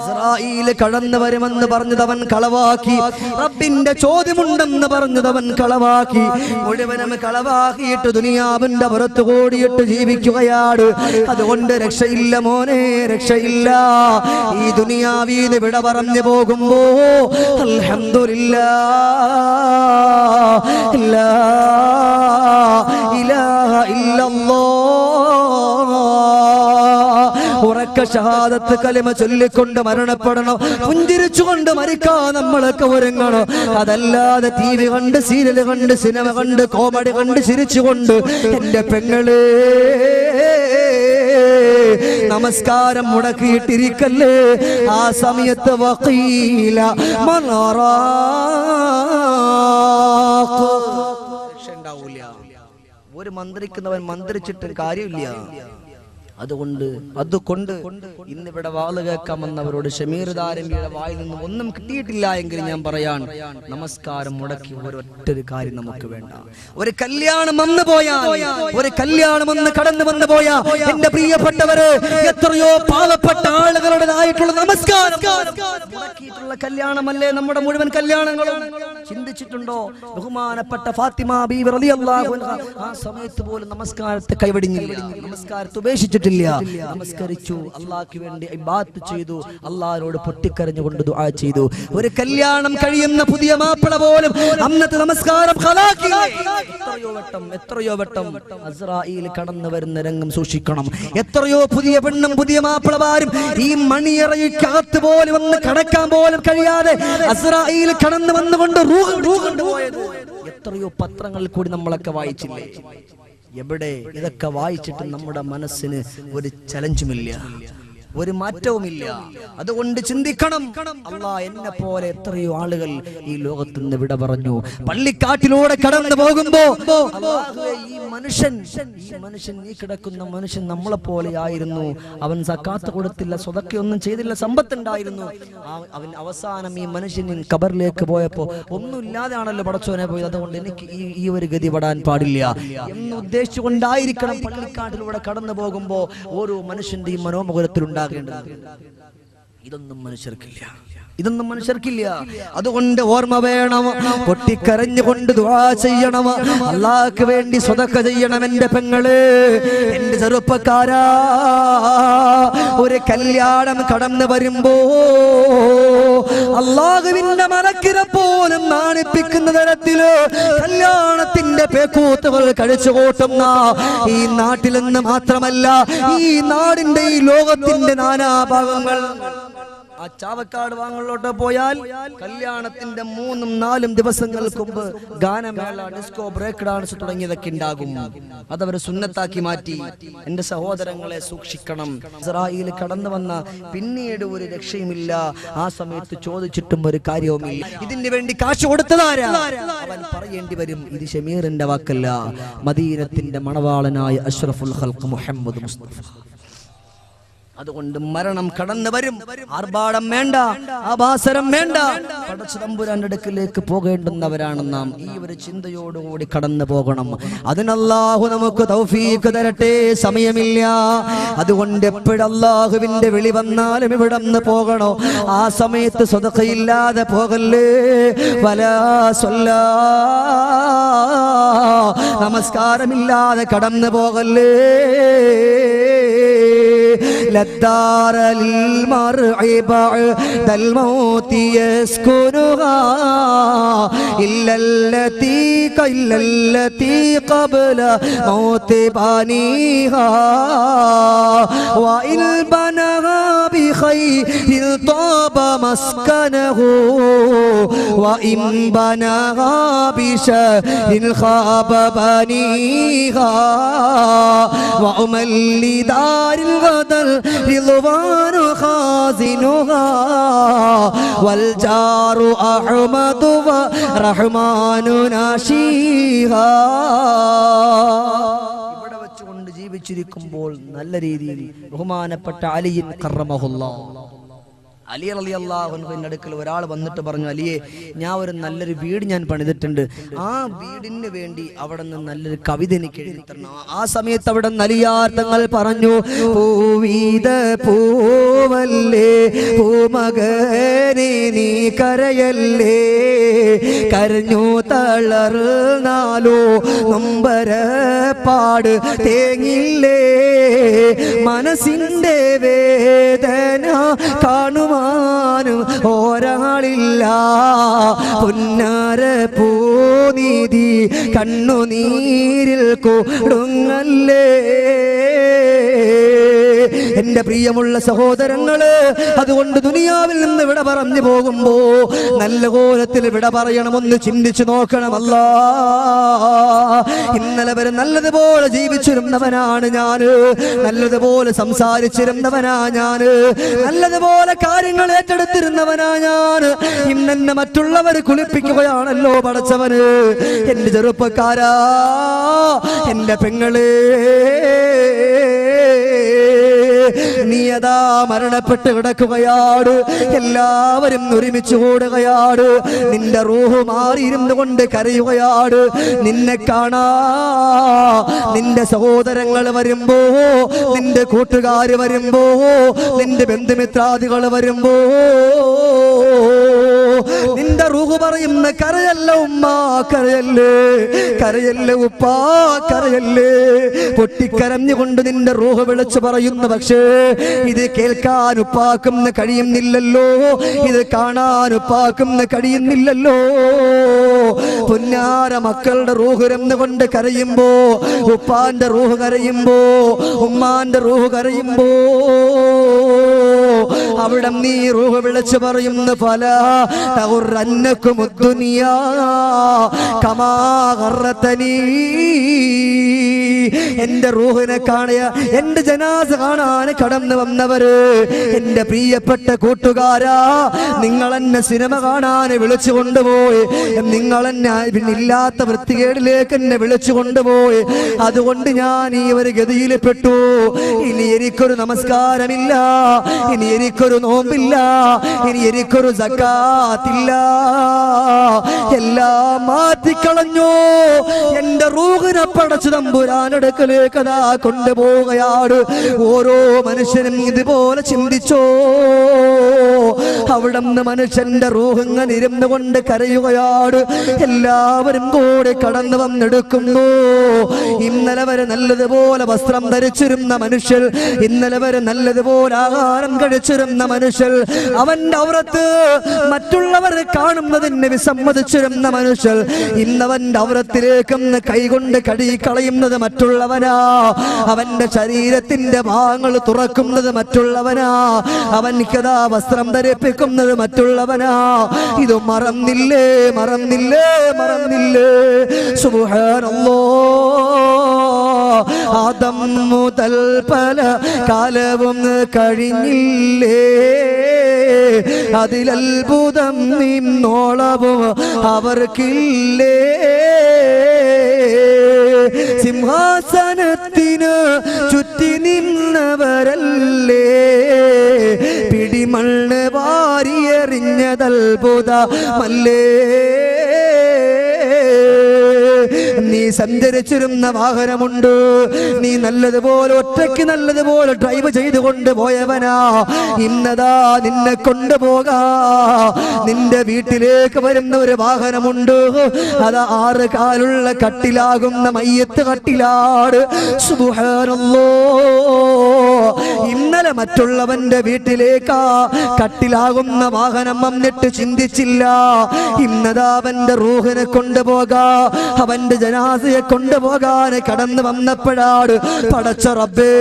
Israel കടന്നു വരുമെന്ന് പറഞ്ഞതവൻ കളവാക്കി. റബ്ബിന്റെ ചോദ്യമുണ്ടെന്ന് പറഞ്ഞതവൻ കളവാക്കി. മുഴുവനും കളവാക്കിയിട്ട് ദുനിയാവിന്റെ പുറത്ത് കൂടിയിട്ട് ജീവിക്കുകയാണ്. അതുകൊണ്ട് രക്ഷയില്ല മോനെ രക്ഷയില്ല. ഈ ദുനിയാവീന്ന് വിട പറഞ്ഞു പോകുമ്പോ അൽഹംദുലില്ലാ ലാ ഇലാഹ ഇല്ലല്ലാഹ് ഉറക്ക ഷഹാദത്ത് കലിമ ചൊല്ലിക്കൊണ്ട് മരണപ്പെടണം? പുഞ്ചിരിച്ചുകൊണ്ട് മരിക്കാൻ നമ്മളൊക്കെ ഒരുങ്ങണം? അതല്ലാതെ ടി വി കണ്ട് സീരിയൽ കണ്ട് സിനിമ കണ്ട് കോമഡി കണ്ട് ചിരിച്ചുകൊണ്ട് എന്റെ പെങ്ങളെ നമസ്കാരം മുടക്കിയിട്ടിരിക്കല്ലേ? ആ സമയത്ത് വക്കീല ഉണ്ടാവൂല. ഒരു മന്ത്രിക്കുന്നവൻ മന്ത്രിച്ചിട്ട് കാര്യമില്ല. അതുകൊണ്ട് അതുകൊണ്ട് ഇന്നിവിടെ വാൾ കേൾക്കാമെന്നവരോട് ഷമീർ ദാരമ്പിയുടെ വായിൽ നിന്ന് ഒന്നും കിട്ടിയിട്ടില്ല എങ്കിൽ ഞാൻ പറയാൻ നമസ്കാരം മുടക്കി ഒരൊറ്റൊരു കാര്യം നമുക്ക് വേണ്ട. ഒരു കല്യാണം വന്നു പോയാ ഒരു കല്യാണം വന്ന് കടന്നു വന്നു പോയാ എന്റെ പ്രിയപ്പെട്ടവര് എത്രയോ പാവപ്പെട്ട ആളുകളുടേതായിട്ടുള്ള നമസ്കാരം. മുടക്കിയിട്ടുള്ള കല്യാണമല്ലേ നമ്മുടെ മുഴുവൻ കല്യാണങ്ങളും? ചിന്തിച്ചിട്ടുണ്ടോ? ബഹുമാനപ്പെട്ട ഫാത്തിമ അൻഹ ആ സമയത്ത് പോലും നമസ്കാരത്തെ കൈവടിഞ്ഞില്ല. നമസ്കാരത്തെ ഉപേക്ഷിച്ചിട്ടില്ല. നമസ്കരിച്ചു. അള്ളാഹ്ക്ക് വേണ്ടി ഇബാദത്ത് ചെയ്തു. അള്ളാഹിനോട് പൊട്ടിക്കരഞ്ഞുകൊണ്ട് ദുആ ചെയ്തു. ഒരു കല്യാണം കഴിയുന്ന പുതിയ മാപ്പിള പോലും അന്നത്തെ നമസ്കാരം? എത്രയോ വട്ടം എത്രയോ വട്ടം അസ്രായിൽ കടന്നു വരുന്ന രംഗം സൂക്ഷിക്കണം. എത്രയോ പുതിയ പെണ്ണും പുതിയ മാപ്പിളമാരും ഈ മണിയറയ്ക്കകത്ത് പോലും ഒന്ന് കടക്കാൻ പോലും കഴിയാതെ അസ്രായിൽ കടന്നു വന്നുകൊണ്ട് എത്രയോ പത്രങ്ങളിൽ കൂടി നമ്മളൊക്കെ വായിച്ചില്ലേ? എവിടെ? ഇതൊക്കെ വായിച്ചിട്ട് നമ്മുടെ മനസ്സിന് ഒരു ചലഞ്ചുമില്ല ഒരു മാറ്റവുമില്ല. അതുകൊണ്ട് ചിന്തിക്കണം. അല്ല എന്നെ പോലെ എത്രയോ ആളുകൾ ഈ ലോകത്ത് നിന്ന് വിട പറഞ്ഞു. പള്ളിക്കാട്ടിലൂടെ കടന്നു പോകുമ്പോ ഈ മനുഷ്യൻ ഈ മനുഷ്യൻ ഈ കിടക്കുന്ന മനുഷ്യൻ നമ്മളെ പോലെ ആയിരുന്നു. അവൻ സക്കാത്ത് കൊടുത്തില്ല സ്വതക്കൊന്നും ചെയ്തില്ല സമ്പത്തുണ്ടായിരുന്നു. അവൻ അവസാനം ഈ മനുഷ്യൻ കബറിലേക്ക് പോയപ്പോ ഒന്നുമില്ലാതെയാണല്ലോ പടച്ചോനെ പോയത്. അതുകൊണ്ട് എനിക്ക് ഈ ഈ ഒരു ഗതി പെടാൻ പാടില്ല. എന്ന് ഉദ്ദേശിച്ചുകൊണ്ടായിരിക്കണം പള്ളിക്കാട്ടിലൂടെ കടന്നു പോകുമ്പോ ഓരോ മനുഷ്യന്റെയും മനോമുഖത്തിൽ ഉണ്ടാകേണ്ടത് ഇതൊന്നും മനുഷ്യർക്കില്ല. ഇതൊന്നും മനുഷ്യർക്കില്ല. അതുകൊണ്ട് ഓർമ്മ വേണം. പൊട്ടിക്കരഞ്ഞുകൊണ്ട് ദുആ ചെയ്യണം. അള്ളാഹ്ക്ക് വേണ്ടി സ്വതക്ക ചെയ്യണം എന്റെ പെങ്ങൾ. എന്റെ ചെറുപ്പക്കാരാ. ഒരു കല്യാണം കടന്നു വരുമ്പോ അള്ളാഹുവിന്റെ മലക്കിര പോലും നാണിപ്പിക്കുന്ന തരത്തിൽ കല്യാണത്തിന്റെ പേക്കൂത്തുകൾ കഴിച്ചു കൂട്ടുന്ന ഈ നാട്ടിൽ നിന്ന് മാത്രമല്ല ഈ നാടിന്റെ ഈ ലോകത്തിന്റെ നാനാഭാഗങ്ങൾ. ആ ചാവക്കാട് വാങ്ങലോട്ട് പോയാൽ കല്യാണത്തിന്റെ മൂന്നും നാലും ദിവസങ്ങൾക്ക് മുമ്പ് ഗാനമേള ഡിസ്കോ ബ്രേക്ക് ഡാൻസ് തുടങ്ങിയതൊക്കെ ഉണ്ടാകും. അതവർ സുന്നത്താക്കി മാറ്റി. എന്റെ സഹോദരങ്ങളെ സൂക്ഷിക്കണം. ഇസ്രായേൽ കടന്നു വന്ന പിന്നീട് ഒരു രക്ഷയുമില്ല. ആ സമയത്ത് ചോദിച്ചിട്ടും ഒരു കാര്യവുമില്ല. ഇതിന് വേണ്ടി കാശ് കൊടുത്തതാരാ അവൻ പറയേണ്ടി വരും ഇത് ഷമീറിന്റെ വാക്കല്ല. മദീനത്തിന്റെ മണവാളനായ അഷ്റഫുൽ ഖൽഖ് മുഹമ്മദ് മുസ്തഫ. അതുകൊണ്ട് മരണം കടന്നു വരും ആർഭാടം വേണ്ട ആഭാസരം വേണ്ട. പടച്ചു തമ്പുരാന്റെ അടുക്കിലേക്ക് പോകേണ്ടുന്നവരാണ് നാം. ഈ ഒരു ചിന്തയോടുകൂടി കടന്നു പോകണം. അതിനല്ലാഹു നമുക്ക് തൗഫീക്ക് തരട്ടെ സമയമില്ല. അതുകൊണ്ട് എപ്പോഴല്ലാഹുവിന്റെ വിളി വന്നാലും ഇവിടെ നിന്ന് പോകണോ? ആ സമയത്ത് സ്വതക്കയില്ലാതെ പോകല്ലേ? വലാ സ്വല്ല. നമസ്കാരമില്ലാതെ കടന്നു പോകല്ലേ? للدار للمرء بعد الموت يسكنها. إلا التي إلا التي قبل موت بانيها وإن بناها بخير طاب مسكنه وإن بناها بشر خاب بنيها وأمل لدار الغدر رضوان خازنها والجار أحمد ورحمن ناشيها ജീവിച്ചിരിക്കുമ്പോൾ നല്ല രീതിയിൽ ബഹുമാനപ്പെട്ട അലിയിൻ കറമഹുല്ല അലി അലി അള്ളാഹുവിന്റെ അടുക്കൽ ഒരാൾ വന്നിട്ട് പറഞ്ഞു അലിയെ ഞാൻ ഒരു നല്ലൊരു വീട് ഞാൻ പണിതിട്ടുണ്ട്. ആ വീടിന് വേണ്ടി അവിടെ നിന്ന് നല്ലൊരു കവിത എനിക്ക് എഴുതി ആ സമയത്ത് അവിടെ നലിയാർത്ഥങ്ങൾ പറഞ്ഞു പൂവല്ലേ പൂമകനെ നീ കരയല്ലേ? കരഞ്ഞു തളർന്നാലോ നൊമ്പരപ്പാട് തേങ്ങില്ലേ? മനസ്സിന്റെ വേദന കാണുവാനും ഒരാളില്ല പുന്നാര കണ്ണു കണ്ണുനീരിൽ കൊടുങ്ങല്ലേ? എന്റെ പ്രിയമുള്ള സഹോദരങ്ങൾ അതുകൊണ്ട് ദുനിയാവിൽ നിന്ന് വിട പറഞ്ഞു പോകുമ്പോ നല്ല കോലത്തിൽ വിട പറയണമെന്ന് ചിന്തിച്ചു നോക്കണമല്ല. ഇന്നലെ വരെ നല്ലതുപോലെ ജീവിച്ചിരുന്നവനാണ് ഞാൻ നല്ലതുപോലെ സംസാരിച്ചിരുന്നവനാ ഞാൻ നല്ലതുപോലെ കാര്യങ്ങൾ ഏറ്റെടുത്തിരുന്നവനാ ഞാൻ ഇന്നെന്നെ മറ്റുള്ളവർ കുളിപ്പിക്കുകയാണല്ലോ പടച്ചവന്. എന്റെ ചെറുപ്പക്കാരാ എന്റെ പെങ്ങളേ. നീ അതാ മരണപ്പെട്ട് കിടക്കുകയാണ് എല്ലാവരും ഒരുമിച്ച് ഓടുകയാണ് നിന്റെ റൂഹ് മാറിയിരുന്നു കൊണ്ട് കരയുകയാണ് നിന്നെ കാണാ. നിന്റെ സഹോദരങ്ങൾ വരുമ്പോ നിന്റെ കൂട്ടുകാർ വരുമ്പോ നിന്റെ ബന്ധുമിത്രാദികൾ വരുമ്പോ നിന്റെ റൂഹ് പറയുന്ന കരയല്ല ഉമ്മ കരയല്ലേ? കരയല്ലേ ഉപ്പാ കരയല്ലേ? പൊട്ടിക്കരഞ്ഞുകൊണ്ട് നിന്റെ റൂഹ് വിളിച്ചു പറയുന്നു. പക്ഷേ ഇത് കേൾക്കാൻ ഉപ്പാക്കുന്ന കഴിയുന്നില്ലല്ലോ. ഇത് കാണാൻ ഉപ്പാക്കുന്ന കഴിയുന്നില്ലല്ലോ. പൊന്നാര മക്കളുടെ റൂഹ് കൊണ്ട് കരയുമ്പോ ഉപ്പാന്റെ റൂഹ് കരയുമ്പോ ഉമ്മാന്റെ റൂഹ് കരയുമ്പോ അവിടെ നീ റൂഹ് വിളിച്ചു പറയുന്ന പല കമാറത്തനീ എന്റെ റൂഹിനെ കാണുക എന്റെ ജനാസ കാണാൻ കടന്നു വന്നവര് എന്റെ പ്രിയപ്പെട്ട കൂട്ടുകാരാ നിങ്ങൾ എന്നെ സിനിമ കാണാൻ വിളിച്ചു കൊണ്ടുപോയി നിങ്ങൾ എന്നെ ഇല്ലാത്ത വൃത്തികേടിലേക്ക് എന്നെ വിളിച്ചു കൊണ്ടുപോയി. അതുകൊണ്ട് ഞാൻ ഈ ഒരു ഗതിയിൽ പെട്ടു ഇനി എനിക്കൊരു നമസ്കാരമില്ല ഇനി എനിക്കൊരു നോമ്പില്ല ഇനി എനിക്കൊരു സക്കാത്തില്ല എല്ലാം മാറ്റിക്കളഞ്ഞു എന്റെ റൂഹിനെ പടച്ചു തമ്പുരാനടുക്കലേക്ക് അതാ കൊണ്ടുപോവുകയാണ്. ഓരോ മനുഷ്യനും ഇതുപോലെ ചിന്തിച്ചോ? അവിടെ നിന്ന് മനുഷ്യന്റെ റൂഹങ്ങൾ ഇരുന്നു കൊണ്ട് കരയുകയാണ് എല്ലാവരും കൂടെ കടന്നു വന്നെടുക്കുന്നു. ഇന്നലെ വരെ നല്ലതുപോലെ വസ്ത്രം ധരിച്ചിരുന്ന മനുഷ്യർ ഇന്നലെ വരെ നല്ലതുപോലെ ആഹാരം കഴിച്ചിരുന്ന മനുഷ്യൻ അവന്റെ അവരത്ത് മറ്റുള്ളവർ കാണുന്നതിന് വിസമ്മതിച്ചിരുന്ന മനുഷ്യൻ ഇന്നവന്റെ ഔറത്തിലേക്കൊന്ന് കൈകൊണ്ട് കടി കളയുന്നത് മറ്റുള്ളവനാ. അവന്റെ ശരീരത്തിന്റെ ഭാഗങ്ങൾ തുറക്കുന്നത് മറ്റുള്ളവനാ. അവൻ അവൻക്കതാ വസ്ത്രം ധരിപ്പിക്കുന്നത് മറ്റുള്ളവനാ. ഇത് മറന്നില്ലേ മറന്നില്ലേ മറന്നില്ലേ. സുഹാനോ ആദം മുതൽ പല കാലവും കഴിഞ്ഞില്ലേ. അതിലത്ഭുതം നിന്നോളവും അവർക്കില്ലേ. സിംഹാസനത്തിന് ചുറ്റി നിന്നവരല്ലേ വാരിയെറിഞ്ഞതത്ഭുതമല്ലേ നീ സഞ്ചരിച്ചിരുന്ന വാഹനമുണ്ട്. നീ നല്ലതുപോലെ ഒറ്റയ്ക്ക് നല്ലതുപോലെ ഡ്രൈവ് ചെയ്തുകൊണ്ട് പോയവനാ. ഇന്നതാ നിന്നെ കൊണ്ടുപോകാ. നിന്റെ വീട്ടിലേക്ക് വരുന്ന ഒരു വാഹനമുണ്ട്. അത് ആറ് കാലുള്ള കട്ടിലാകുന്ന മയ്യത്ത് കട്ടിലാട് ഇന്നലെ മറ്റുള്ളവന്റെ വീട്ടിലേക്കാ കട്ടിലാകുന്ന വാഹനം വന്നിട്ട് ചിന്തിച്ചില്ല. ഇന്നതാ അവന്റെ റൂഹിനെ കൊണ്ടുപോകാ. അവന്റെ ജനാസയെ കൊണ്ടുപോകാൻ കടന്നു വന്നപ്പോഴാണ് പടച്ച റബ്ബേ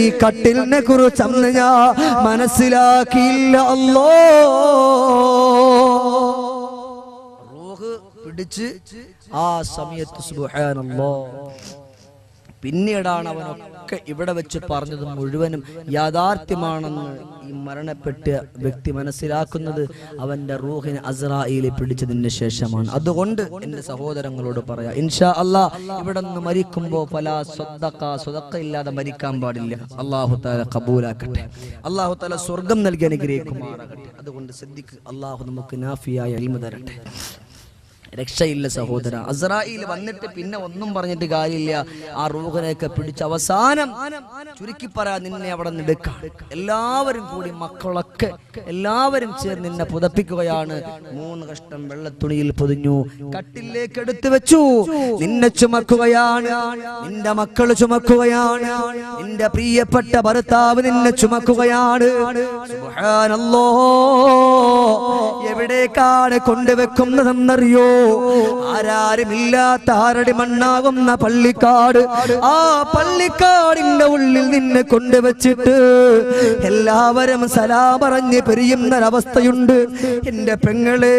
ഈ കട്ടിലിനെ കുറിച്ച് അന്ന് ഞാൻ മനസ്സിലാക്കിയില്ല. അല്ലോ. പിടിച്ച് ആ സമയത്ത് സുബ്ഹാനല്ലാ. പിന്നീടാണ് അവനൊക്കെ ഇവിടെ വെച്ച് പറഞ്ഞത് മുഴുവനും യാഥാർത്ഥ്യമാണെന്ന് ഈ മരണപ്പെട്ട വ്യക്തി മനസ്സിലാക്കുന്നത് അവന്റെ റൂഹിനെ അസ്രായിലെ പിടിച്ചതിന് ശേഷമാണ്. അതുകൊണ്ട് എന്റെ സഹോദരങ്ങളോട് പറയാ ഇൻഷാ അല്ലാ ഇവിടെ നിന്ന് മരിക്കുമ്പോ പല സ്വതക്ക സ്വതക്ക ഇല്ലാതെ മരിക്കാൻ പാടില്ല. അള്ളാഹു താല കബൂലാക്കട്ടെ. അള്ളാഹു താല സ്വർഗം നൽകി അനുഗ്രഹിക്കുമാറാകട്ടെ. അതുകൊണ്ട് ശ്രദ്ധിക്ക് അള്ളാഹു നമുക്ക് നാഫിയായ അൽമ തരട്ടെ. രക്ഷയില്ല സഹോദര. അസ്രായിൽ വന്നിട്ട് പിന്നെ ഒന്നും പറഞ്ഞിട്ട് കാര്യമില്ല. ആ റൂഹനെയൊക്കെ പിടിച്ച് അവസാനം ചുരുക്കി പറയാ നിന്നെ അവിടെ നിന്ന് എടുക്കാം. എല്ലാവരും കൂടി മക്കളൊക്കെ എല്ലാവരും ചേർന്ന് നിന്നെ പുതപ്പിക്കുകയാണ്. മൂന്ന് കഷ്ടം വെള്ളത്തുണിയിൽ പൊതിഞ്ഞു കട്ടിലേക്ക് എടുത്തു വെച്ചു. നിന്നെ ചുമക്കുകയാണ്. നിന്റെ മക്കൾ ചുമക്കുകയാണ്. നിന്റെ പ്രിയപ്പെട്ട ഭർത്താവ് നിന്നെ ചുമക്കുകയാണ്. സുബ്ഹാനല്ലോ എവിടേക്കാണ് കൊണ്ടുവെക്കുന്നതെന്നറിയോ? ആരാരുമില്ലാത്ത ആരടി മണ്ണാകുന്ന പള്ളിക്കാട്. ആ പള്ളിക്കാടിന്റെ ഉള്ളിൽ നിന്നെ കൊണ്ടുവച്ചിട്ട് എല്ലാവരും സലാ പറഞ്ഞ് പെരിയുന്നൊരവസ്ഥയുണ്ട്. എന്റെ പെങ്ങളെ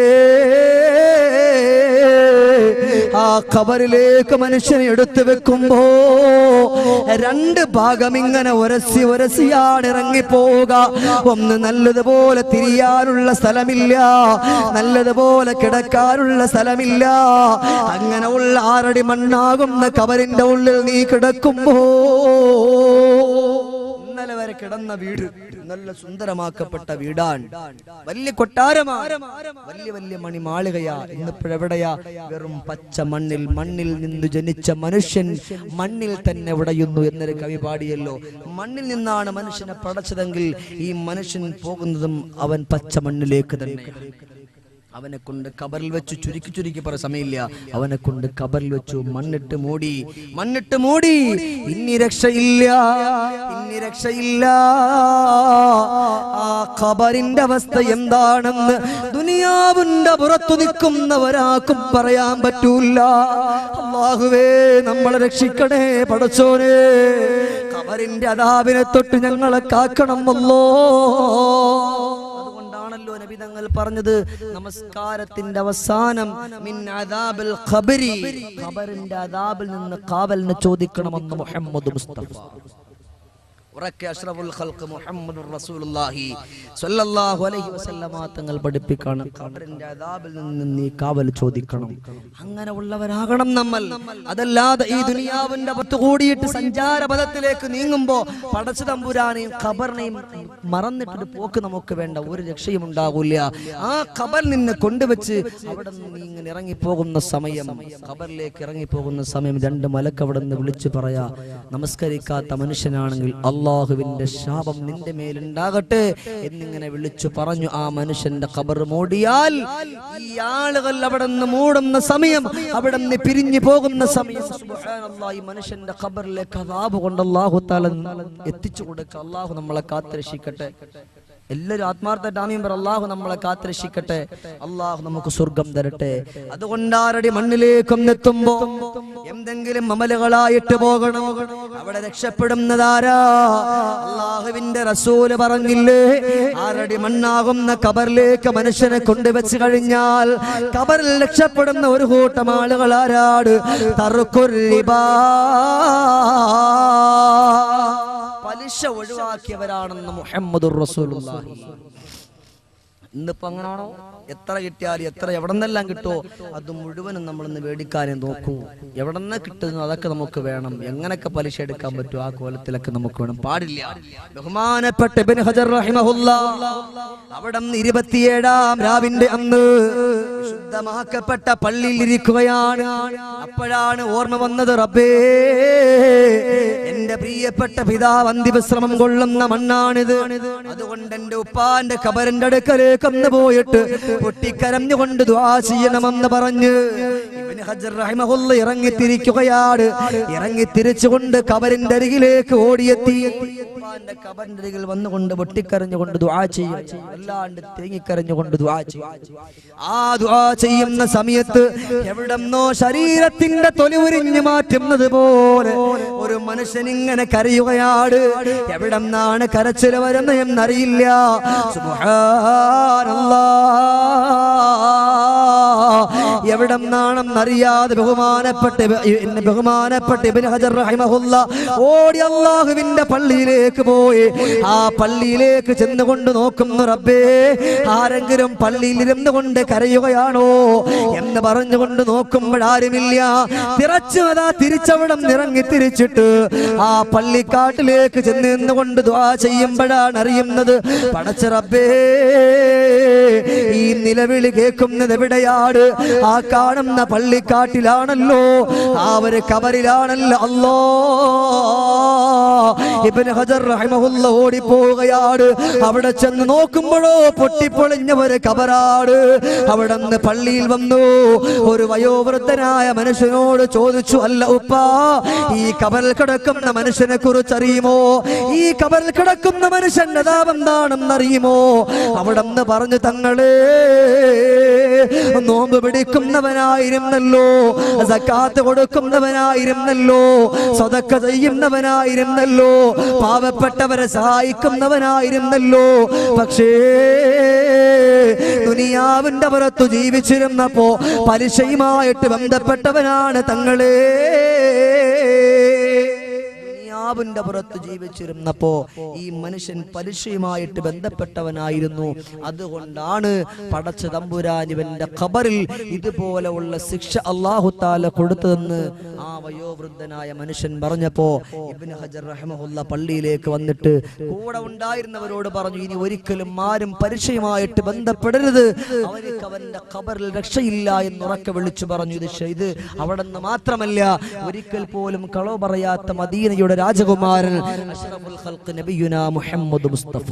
ആ ഖബറിലേക്ക് മനുഷ്യനെ എടുത്തു വെക്കുമ്പോ രണ്ട് ഭാഗം ഇങ്ങനെ ഒരസി ഒരസിയാണ് ഇറങ്ങിപ്പോവുക ഒന്ന് നല്ലതുപോലെ തിരിയാനുള്ള സ്ഥലമില്ല. നല്ലതുപോലെ കിടക്കാനുള്ള സ്ഥലമില്ല. അങ്ങനെ ഉള്ള ആറടി മണ്ണാകുന്ന കവറിന്റെ ഉള്ളിൽ നീ കിടക്കുമ്പോ ഇന്നലെ വരെ കിടന്ന വീട് നല്ല സുന്ദരമാക്കപ്പെട്ട വീടാണ്. വലിയ കൊട്ടാരമാണ് വലിയ വലിയ മണിമാളികയാ. ഇന്നിപ്പോഴെവിടെയാ? വെറും പച്ച മണ്ണിൽ മണ്ണിൽ നിന്ന് ജനിച്ച മനുഷ്യൻ മണ്ണിൽ തന്നെ ഉടയുന്നു എന്നൊരു കവി പാടിയല്ലോ. മണ്ണിൽ നിന്നാണ് മനുഷ്യനെ പടച്ചതെങ്കിൽ ഈ മനുഷ്യൻ പോകുന്നതും അവൻ പച്ച മണ്ണിലേക്ക് തന്നെ. അവനെ കൊണ്ട് കബറിൽ വെച്ച് ചുരുക്കി ചുരുക്കി പറ സമയമില്ല. അവനെ കൊണ്ട് കബറിൽ വെച്ചു മണ്ണിട്ട് മൂടി. മണ്ണിട്ട് മൂടി. ഇനി രക്ഷയില്ല. ഇനി രക്ഷയില്ല. ആ ഖബറിന്റെ അവസ്ഥ എന്താണെന്ന് ദുനിയാവിന്റെ പുറത്തു നിൽക്കുന്നവരാക്കും പറയാൻ പറ്റൂല. അള്ളാഹുവേ നമ്മളെ രക്ഷിക്കണേ പടച്ചോനെ. ഖബറിന്റെ അതാവിനെ തൊട്ട് ഞങ്ങളെ കാക്കണമല്ലോ. അതുകൊണ്ടാണല്ലോ നബി തങ്ങൾ പറഞ്ഞത് നമസ്കാരത്തിന്റെ അവസാനം മിൻ അദാബിൽ ഖബരി. ഖബറിന്റെ അദാബിൽ നിന്ന് കാവലിനെ ചോദിക്കണമെന്ന് മുഹമ്മദ് മുസ്തഫ. ഉറക്കെ അഷ്റഫുൽ ഖൽഖ് മുഹമ്മദുർ റസൂലുള്ളാഹി സ്വല്ലല്ലാഹു അലൈഹി വസല്ലമ തങ്ങൾ പഠിപ്പിക്കാണ്. ഖബറിന്റെ അദാബിൽ നിന്ന് നീ കാവൽ ചോദിക്കണം. അങ്ങനെ ഉള്ളവരാകണം നമ്മൾ. അതല്ലാതെ ഈ ദുനിയാവിന്റെ പത്ത് കൂടിയിട്ട് സഞ്ചാരപഥത്തിലേക്ക് നീങ്ങുമ്പോ പടച്ചു തമ്പുരാനെയും ഖബറിനെയും മറന്നിട്ടൊരു പോക്ക് നമുക്ക് വേണ്ട. ഒരു രക്ഷയും ഉണ്ടാകില്ല. ആ ഖബർ നിന്നെ കൊണ്ടുവച്ച് അവിടെ നിന്ന് നീ ഇങ്ങനെ ഇറങ്ങിപ്പോകുന്ന സമയം ഖബറിലേക്ക് ഇറങ്ങിപ്പോകുന്ന സമയം രണ്ട് മലക്ക് അവിടെ നിന്ന് വിളിച്ചു പറയാ നമസ്കരിക്കാത്ത മനുഷ്യനാണെങ്കിൽ അള്ളാഹുവിന്റെ ശാപം നിന്റെ മേലുണ്ടാകട്ടെ എന്നിങ്ങനെ വിളിച്ചു പറഞ്ഞു ആ മനുഷ്യന്റെ ഖബർ മൂടിയാൽ ഈ ആളുകൾ അവിടെ നിന്ന് മൂടുന്ന സമയം അവിടെ നിന്ന് പിരിഞ്ഞു പോകുന്ന സമയം. ഈ മനുഷ്യന്റെ ഖബറിലെ കഥാബ് കൊണ്ട് അള്ളാഹു താല എത്തിച്ചു കൊടുക്കുക അള്ളാഹു നമ്മളെ കാത്തുരക്ഷിക്കട്ടെ. എല്ലാവരും ആത്മാർത്ഥ ആമീൻ പറ അള്ളാഹു നമ്മളെ കാത്തിരക്ഷിക്കട്ടെ. അള്ളാഹു നമുക്ക് സ്വർഗം തരട്ടെ. അതുകൊണ്ടാരടി എത്തുമ്പോ എന്തെങ്കിലും അമലുകളായിട്ട് പോകണോ. അവിടെ രക്ഷപ്പെടുന്നതാരാ? അള്ളാഹുവിന്റെ റസൂൽ പറഞ്ഞില്ലേ ആരടി മണ്ണാകുന്ന കബറിലേക്ക് മനുഷ്യനെ കൊണ്ടുവച്ച് കഴിഞ്ഞാൽ കബറിൽ രക്ഷപ്പെടുന്ന ഒരു കൂട്ടം ആളുകൾ ആരാട്? തറുക്കുരിബാ പലിശ ഒഴിവാക്കിയവരാണെന്ന് മുഹമ്മദ് റസൂലുള്ളാഹി. ഇന്നിപ്പോ അങ്ങനാണോ എത്ര കിട്ടിയാലും എത്ര എവിടെ നിന്നെല്ലാം കിട്ടുമോ അത് മുഴുവനും നമ്മൾ ഇന്ന് മേടിക്കാനേ നോക്കൂ. എവിടെ നിന്ന് കിട്ടുന്നു അതൊക്കെ നമുക്ക് വേണം. എങ്ങനെയൊക്കെ പലിശ എടുക്കാൻ പറ്റും ആ കോലത്തിലൊക്കെ നമുക്ക് വേണം. പാടില്ല. ബഹുമാനപ്പെട്ട ഇബ്നു ഹജർ ഇരുപത്തിയേഴാം രാവിന്റെ അന്ന് ശുദ്ധമാക്കപ്പെട്ട പള്ളിയിൽ ഇരിക്കുകയാണ് അപ്പോഴാണ് ഓർമ്മ വന്നത് റബ്ബേ എന്റെ പ്രിയപ്പെട്ട പിതാവ് അന്തിവിശ്രമം കൊള്ളുന്ന മണ്ണാണിത്. അതുകൊണ്ട് എന്റെ ഉപ്പാന്റെ കബറിന്റെ അടുക്കലേക്ക് ഒന്ന് പോയിട്ട് പൊട്ടിക്കരഞ്ഞുകൊണ്ട് ദ്വാ ചെയ്യണമെന്ന് പറഞ്ഞ് ഇറങ്ങിത്തിരിക്കുകയാണ്. ഇറങ്ങി തിരിച്ചുകൊണ്ട് കബറിന്റെ അരികിലേക്ക് ഓടിയെത്തി. കബറിന്റെ അരികിൽ വന്നുകൊണ്ട് പൊട്ടിക്കരഞ്ഞുകൊണ്ട് ദ്വാ ചെയ്യും അല്ലാണ്ട് തേങ്ങിക്കരഞ്ഞുകൊണ്ട് ദ്വാ ചെയ്യും ആ ദ്വാ ചെയ്യുന്ന സമയത്ത് എവിടെന്നോ ശരീരത്തിന്റെ തൊലി ഉരിഞ്ഞു മാറ്റുന്നത് പോലെ ഒരു മനുഷ്യൻ ഇങ്ങനെ കരയുകയാണ്. എവിടെന്നാണ് കരച്ചിൽ വരുന്നത് എന്നറിയില്ല സുബ്ഹാനല്ലാഹ് എവിടെ നിന്നാണെന്നറിയാതെ ബഹുമാനപ്പെട്ട ബഹുമാനപ്പെട്ട ഇബ്നു ഹജർ റഹിമഹുല്ല ഓടി അള്ളാഹുവിന്റെ പള്ളിയിലേക്ക് പോയി. ആ പള്ളിയിലേക്ക് ചെന്നുകൊണ്ട് നോക്കുന്നു റബ്ബേ ആരെങ്കിലും പള്ളിയിൽ ഇരുന്നു കൊണ്ട് കരയുകയാണോ? എന്ന് പറഞ്ഞുകൊണ്ട് നോക്കുമ്പോഴാരുമില്ല തിരച്ചു അതാ തിരിച്ചവിടം നിറങ്ങി തിരിച്ചിട്ട് ആ പള്ളിക്കാട്ടിലേക്ക് ചെന്ന് നിന്നുകൊണ്ട് ദ്വാ ചെയ്യുമ്പോഴാണ് അറിയുന്നത്. പടച്ച റബ്ബേ ഈ നിലവിളി കേൾക്കുന്നത് എവിടെയാണ്? കാണുന്ന പള്ളിക്കാട്ടിലാണല്ലോ. ആ ഒരു കബറിലാണല്ലോ അല്ലോ ഇബ്നു ഹജർ റഹിമഹുല്ല ഓടിപ്പോവുകയാണ്. അവിടെ ചെന്ന് നോക്കുമ്പോഴോ പൊട്ടിപ്പൊളിഞ്ഞ ഒരു കബറാട് അവിടെ നിന്ന് പള്ളിയിൽ വന്നു. ഒരു വയോവൃദ്ധനായ മനുഷ്യനോട് ചോദിച്ചു അല്ല ഉപ്പ ഈ കബറിൽ കിടക്കുന്ന മനുഷ്യനെ കുറിച്ച് അറിയുമോ ഈ കബറിൽ കിടക്കുന്ന മനുഷ്യൻ താപം എന്താണെന്ന് അറിയുമോ അവിടെ നിന്ന് പറഞ്ഞു തങ്ങളെ നോമ്പ് പിടിക്കുന്നവനായിരുന്നല്ലോ സക്കാത്ത് കൊടുക്കുന്നവനായിരുന്നല്ലോ. സ്വതക്ക ചെയ്യുന്നവനായിരുന്നല്ലോ. പാവപ്പെട്ടവരെ സഹായിക്കുന്നവനായിരുന്നല്ലോ. പക്ഷേ ദുനിയാവിന്റെ പുറത്തു ജീവിച്ചിരുന്നപ്പോ പലിശയുമായിട്ട് ബന്ധപ്പെട്ടവനാണ് തങ്ങളെ. ദുനിയാവിന്റെ പുറത്ത് ജീവിച്ചിരുന്നപ്പോ ഈ മനുഷ്യൻ പലിശയുമായിട്ട് ബന്ധപ്പെട്ടവനായിരുന്നു. അതുകൊണ്ടാണ് പടച്ച തമ്പുരാൻ ഇവന്റെ ഖബറിൽ ഇതുപോലെയുള്ള ശിക്ഷ അള്ളാഹു താല കൊടുത്തതെന്ന് ആ വയോവൃദ്ധനായ മനുഷ്യൻ പറഞ്ഞപ്പോ ഹജർ റഹ്മഹുല്ല പള്ളിയിലേക്ക് വന്നിട്ട് കൂടെ ഉണ്ടായിരുന്നവരോട് പറഞ്ഞു ഇനി ഒരിക്കലും ആരും പരീക്ഷയുമായിട്ട് ബന്ധപ്പെടരുത്. അവർക്ക് അവന്റെ ഖബറിൽ രക്ഷയില്ല എന്ന് ഉറക്കെ വിളിച്ചു പറഞ്ഞു ഇത് ഇത് അവിടെ നിന്ന് മാത്രമല്ല ഒരിക്കൽ പോലും കളോ പറയാത്ത മദീനയുടെ രാജകുമാരൻ. മുസ്തഫ.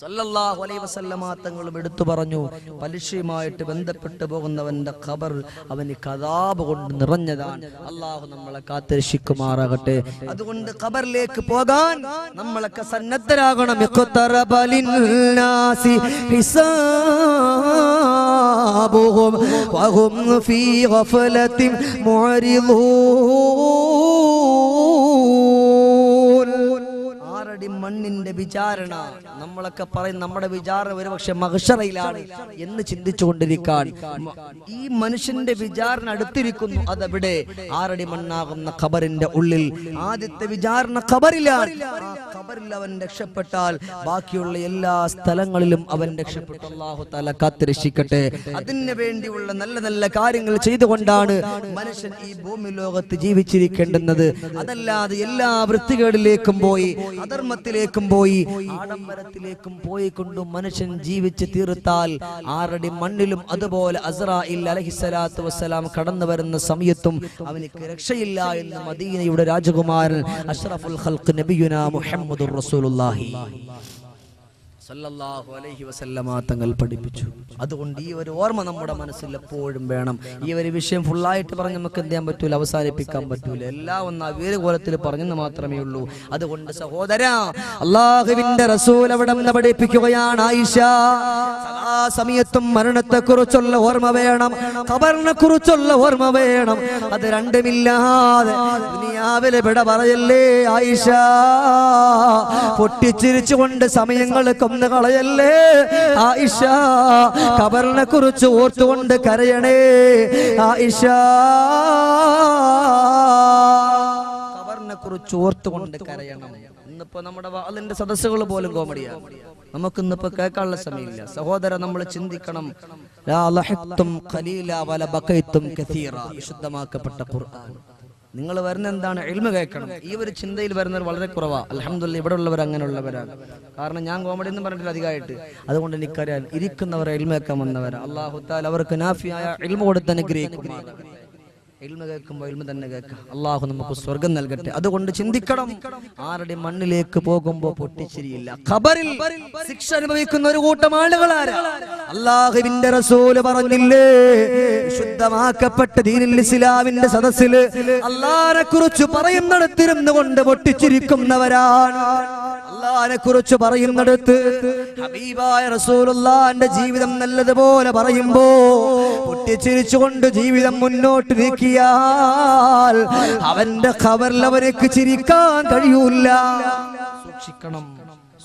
സല്ലല്ലാഹു അലൈഹി വസല്ലമ തങ്ങളും എടുത്തു പറഞ്ഞു പലിശയുമായിട്ട് ബന്ധപ്പെട്ടു പോകുന്നവന്റെ ഖബർ അവന് കഥാബ് കൊണ്ട് നിറഞ്ഞതാണ്. അള്ളാഹു നമ്മളെ കാത്തിരക്ഷിക്കുമാറാകട്ടെ. അതുകൊണ്ട് ഖബറിലേക്ക് പോകാൻ നമ്മളൊക്കെ സന്നദ്ധരാകണം. ഹിസാബുഹും വഹും ഫീ ഗഫലത്തിൻ മണ്ണിന്റെ വിചാരണ. നമ്മളൊക്കെ പറയും നമ്മുടെ വിചാരണ ഒരുപക്ഷെ മഹഷറയിലാണ് എന്ന് ചിന്തിച്ചു കൊണ്ടിരിക്കാൻ ഈ മനുഷ്യന്റെ വിചാരണ അടുത്തിരിക്കുന്നു. അതവിടെ ആറടി മണ്ണാകുന്ന ഖബറിന്റെ ഉള്ളിൽ. ആദ്യത്തെ വിചാരണ ഖബറിലാണ് ഖബറിൽ അവൻ രക്ഷപ്പെട്ടാൽ ബാക്കിയുള്ള എല്ലാ സ്ഥലങ്ങളിലും അവൻ രക്ഷപ്പെട്ടു. അള്ളാഹു താല കാത്തിരക്ഷിക്കട്ടെ. അതിന് വേണ്ടിയുള്ള നല്ല നല്ല കാര്യങ്ങൾ ചെയ്തുകൊണ്ടാണ് മനുഷ്യൻ ഈ ഭൂമി ലോകത്ത് ജീവിച്ചിരിക്കേണ്ടുന്നത്. അതല്ലാതെ എല്ലാ വൃത്തികേടിലേക്കും പോയി. അധർമ്മത്തിലേക്കും പോയി ആഡംബരത്തിലേക്കും പോയി കൊണ്ട് മനുഷ്യൻ ജീവിച്ച് തീർത്താൽ ആറടി മണ്ണിലും അതുപോലെ അസറായിൽ അലഹിസലാത്തു വസ്സലാം കടന്നു വരുന്ന സമയത്തും അവനിക്ക് രക്ഷയില്ല എന്ന് മദീനയുടെ രാജകുമാരൻ അഷ്റഫുൽ ഖൽഖ് നബിയുന മുഹമ്മദുർ റസൂലുള്ളാഹി. സല്ലല്ലാഹു അലൈഹി വസല്ലമ തങ്ങൾ പഠിപ്പിച്ചു. അതുകൊണ്ട് ഈ ഒരു ഓർമ്മ നമ്മുടെ മനസ്സിൽ എപ്പോഴും വേണം. ഈ ഒരു വിഷയം ഫുള്ളായിട്ട് പറഞ്ഞ് നമുക്ക് എന്ത് ചെയ്യാൻ പറ്റൂല? അവസാനിപ്പിക്കാൻ പറ്റൂല. എല്ലാം ഒന്ന് ആ കോലത്തിൽ പറഞ്ഞെന്ന് മാത്രമേ ഉള്ളൂ. അതുകൊണ്ട് സഹോദര അള്ളാഹുവിന്റെ റസൂൽ അവിടെ പഠിപ്പിക്കുകയാണ് ആയിഷ. സമയത്തും മരണത്തെ കുറിച്ചുള്ള ഓർമ്മ വേണം. ഖബറിനെ കുറിച്ചുള്ള ഓർമ്മ വേണം. അത് രണ്ടുമില്ലാതെ ദുനിയാവിലെ വിട പറയല്ലേ ആയിഷ? പൊട്ടിച്ചിരിച്ചുകൊണ്ട് സമയങ്ങൾ കൊന്നു കളയല്ലേ ആയിഷ? ഖബറിനെ കുറിച്ച് ഓർത്തുകൊണ്ട് കരയണേ ആയിഷ. കുറിച്ച് ഓർത്തുകൊണ്ട് കരയണം. ഇന്നിപ്പോ നമ്മുടെ വാളിന്റെ സദസ്സുകൾ പോലും കോമഡിയാണ് നമുക്ക് ഇന്നിപ്പോ കേൾക്കാനുള്ള സമയമില്ല. സഹോദര നമ്മൾ ചിന്തിക്കണം. വിശുദ്ധമാക്കപ്പെട്ട ഖുർആൻ. നിങ്ങൾ വരുന്ന എന്താണ്? എൽമ കേൾക്കണം. ഈ ഒരു ചിന്തയിൽ വരുന്നവർ വളരെ കുറവാ. അലഹമുല്ല ഇവിടെ ഉള്ളവർ അങ്ങനെയുള്ളവരാണ്. കാരണം ഞാൻ കോമഡി എന്ന് പറഞ്ഞിട്ടില്ല അധികമായിട്ട്. അതുകൊണ്ട് എനിക്കറിയാൻ ഇരിക്കുന്നവർ എൽമേക്കാൻ കേൾക്കാൻ വന്നവരാണ് അള്ളാഹുത്താൽ അവർക്ക് നാഫിയായ എൽമ കൊടുത്ത് അനുഗ്രഹിക്കുമാറാണ് എൽമ കേൾക്കുമ്പോൾ എൽമ തന്നെ കേൾക്കാം. അള്ളാഹു നമുക്ക് സ്വർഗം നൽകട്ടെ. അതുകൊണ്ട് ചിന്തിക്കണം. ആരുടെ മണ്ണിലേക്ക് പോകുമ്പോൾ പൊട്ടിച്ചിരിയില്ല. ഖബറിൽ ശിക്ഷ അനുഭവിക്കുന്ന ഒരു കൂട്ടം ആളുകളാരാ? അള്ളാഹുവിന്റെ റസൂൽ പറഞ്ഞില്ലേ ശുദ്ധമാക്കപ്പെട്ട ദീനിൽ ഇസ്ലാമിന്റെ സദസ്സിൽ അള്ളാഹിനെ കുറിച്ച് പറയുന്നിടത്തിരുന്നു കൊണ്ട് പൊട്ടിച്ചിരിക്കുന്നവരാണ്. അള്ളാഹിനെ കുറിച്ച് പറയുന്നിടത്ത് ഹബീബായ റസൂലുള്ളാന്റെ ജീവിതം നല്ലതുപോലെ പറയുമ്പോ പൊട്ടിച്ചിരിച്ചുകൊണ്ട് ജീവിതം മുന്നോട്ട് നീക്കിയാൽ അവന്റെ ഖബറിൽ അവർക്ക് ചിരിക്കാൻ കഴിയൂല. സൂക്ഷിക്കണം.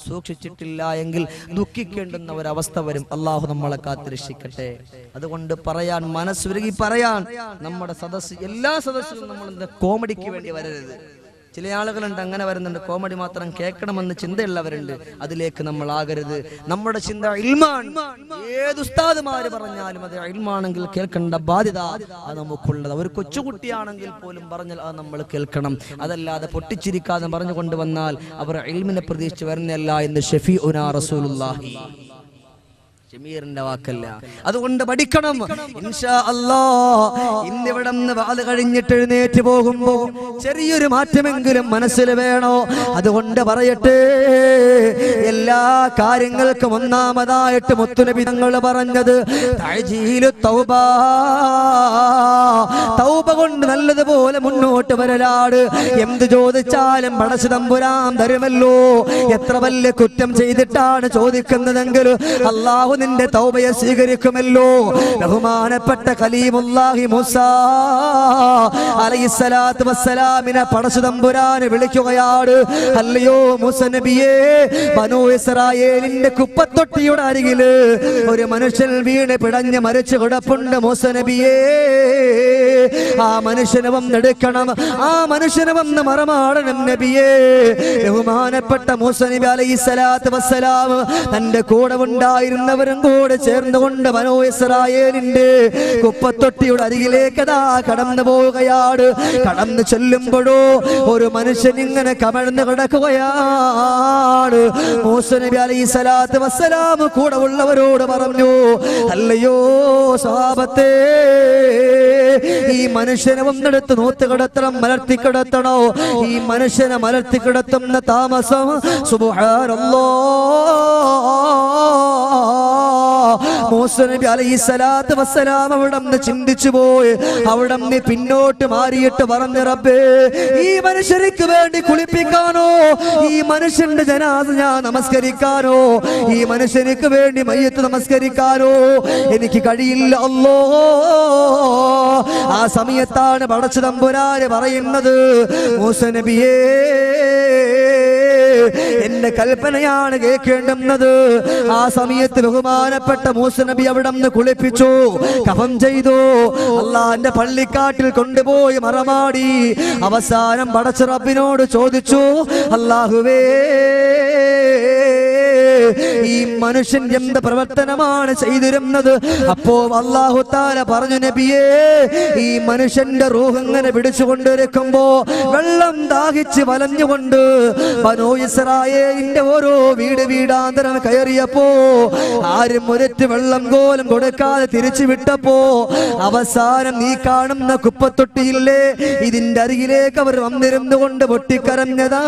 സൂക്ഷിച്ചിട്ടില്ല എങ്കിൽ ദുഃഖിക്കേണ്ടുന്ന ഒരവസ്ഥ വരും. അള്ളാഹു നമ്മളെ കാത്തിരക്ഷിക്കട്ടെ. അതുകൊണ്ട് പറയാൻ മനസ്സുരുകി പറയാൻ നമ്മുടെ സദസ് എല്ലാ സദസ്സിലും നമ്മൾ കോമഡിക്ക് വേണ്ടി വരരുത്. ചില ആളുകളുണ്ട് അങ്ങനെ വരുന്നുണ്ട്. കോമഡി മാത്രം കേൾക്കണമെന്ന് ചിന്തയുള്ളവരുണ്ട്. അതിലേക്ക് നമ്മൾ ആകരുത്. നമ്മുടെ ചിന്ത ഇൽമാൻ ഏത് ഉസ്താദുമാര് പറഞ്ഞാലും അത് ഇൽമാണെങ്കിൽ കേൾക്കേണ്ട ബാധ്യത അത് നമുക്കുള്ളത്. ഒരു കൊച്ചുകുട്ടിയാണെങ്കിൽ പോലും പറഞ്ഞാൽ അത് നമ്മൾ കേൾക്കണം. അതല്ലാതെ പൊട്ടിച്ചിരിക്കാതെ പറഞ്ഞു കൊണ്ടുവന്നാൽ അവർ ഇൽമിനെ പ്രതീക്ഷിച്ച് വരുന്നല്ല എന്ന് ഷെഫി ഉനാ റസൂലുള്ളാഹി. ഷമീറിന്റെ വാക്കല്ല. അതുകൊണ്ട് പഠിക്കണം. ഇന്നിവിടെ വാത് കഴിഞ്ഞിട്ട് എഴുന്നേറ്റ് പോകുമ്പോ ചെറിയൊരു മാറ്റമെങ്കിലും മനസ്സിൽ വേണോ? അതുകൊണ്ട് പറയട്ടെ. എല്ലാ കാര്യങ്ങൾക്കും ഒന്നാമതായിട്ട് മുത്തുനബി തങ്ങൾ പറഞ്ഞത് തൗബ. കൊണ്ട് നല്ലതുപോലെ മുന്നോട്ട് വരലാട്. എന്ത് ചോദിച്ചാലും പടച്ചു തമ്പുരാൻ തരുമല്ലോ. എത്ര വലിയ കുറ്റം ചെയ്തിട്ടാണ് ചോദിക്കുന്നതെങ്കിൽ അള്ളാഹു നിന്റെ തൗബയെ സ്വീകരിക്കുമല്ലോ. ബഹുമാനപ്പെട്ട കലീമുല്ലാഹി മൂസ അലൈഹിസ്സലാത്തു വസ്സലാമിനെ പടച്ചു തമ്പുരാന് വിളിക്കുകയാണ്. അല്ലയോ മൂസ നബിയേ ബനു ഇസ്രായേലിന്റെ കുപ്പത്തൊട്ടിയുടെ അരികിൽ ഒരു മനുഷ്യൻ വീണ് പിടഞ്ഞ് മരിച്ചു കിടപ്പുണ്ട് മൂസ നബിയേ. ആ മനുഷ്യനെ വന്നെടുക്കണം ആ മനുഷ്യനെ വന്ന് മറമാടണം നബിയേ. ബഹുമാനപ്പെട്ട മൂസ നബി അലൈഹിസ്സലാത്തു വസ്സലാം തന്റെ കൂടെ ഉണ്ടായിരുന്നവരും കൂടെ ചേർന്നുകൊണ്ട് മനോ ഇസ്രായേലിന്റെ കുപ്പത്തൊട്ടിയുടെ അരികിലേക്ക് അതാ കടന്നു പോവുകയാണ്. കടന്നു ചെല്ലുമ്പോഴോ ഒരു മനുഷ്യൻ ഇങ്ങനെ കമഴ്ന്നു കിടക്കുകയാണ്. നബി അലൈഹി സ്വലാത്തു വസ്സലാം കൂടെ ഉള്ളവരോട് പറഞ്ഞു അല്ലയോ സ്വഭാവത്തെ ഈ മനുഷ്യനെ ഒന്നെടുത്ത് നൂത്ത് കിടത്തണം മലർത്തി കിടത്തണോ? ഈ മനുഷ്യനെ മലർത്തി കിടത്തുന്ന താമസം സുബ്ഹാനല്ലാ. മൂസ നബി അലൈഹി സ്വലാത്തു വസ്സലാം അവിടെ ചിന്തിച്ചു പോയി. അവിടെ പിന്നോട്ട് മാറിയിട്ട് പറഞ്ഞു റബ്ബേ ഈ മനുഷ്യർക്ക് വേണ്ടി കുളിപ്പിക്കാനോ ഈ മനുഷ്യന്റെ ജനാസ ഞാൻ നമസ്കരിക്കാനോ ഈ മനുഷ്യർക്ക് വേണ്ടി മയ്യത്ത് നമസ്കരിക്കാനോ എനിക്ക് കഴിയില്ല അല്ലോ ആ സമയത്താണ് പടച്ചു തമ്പുരാര് പറയുന്നത് മൂസ നബിയേ എന്റെ കൽപ്പനയാണ് കേൾക്കേണ്ടുന്നത്. ആ സമയത്ത് ബഹുമാനപ്പെട്ട മൂസ നബി അവിടെ നിന്ന് കുളിപ്പിച്ചു. കഫം ചെയ്തു. അള്ളാന്റെ പള്ളിക്കാട്ടിൽ കൊണ്ടുപോയി മറമാടി. അവസാനം പടച്ച റബ്ബിനോട് ചോദിച്ചു അള്ളാഹുവേ ഈ മനുഷ്യൻ എന്ത് പ്രവർത്തനമാണ് ചെയ്തിരുന്നത്? അപ്പോ അള്ളാഹു താല പറഞ്ഞു നബിയേ ഈ മനുഷ്യന്റെ റൂഹങ്ങനെ പിടിച്ചുകൊണ്ടിരിക്കുമ്പോ വെള്ളം ദാഹിച്ച് വലഞ്ഞുകൊണ്ട് ബനോ ഓരോ വീട് വീടാന്തരം കയറിയപ്പോ ആരും ഒരറ്റ് വെള്ളം കോലം കൊടുക്കാതെ തിരിച്ചു വിട്ടപ്പോ അവസാനം നീ കാണുന്ന കുപ്പത്തൊട്ടിയില്ലേ ഇതിന്റെ അരികിലേക്ക് അവർ വന്നിരുന്നു കൊണ്ട് പൊട്ടിക്കരഞ്ഞതാ.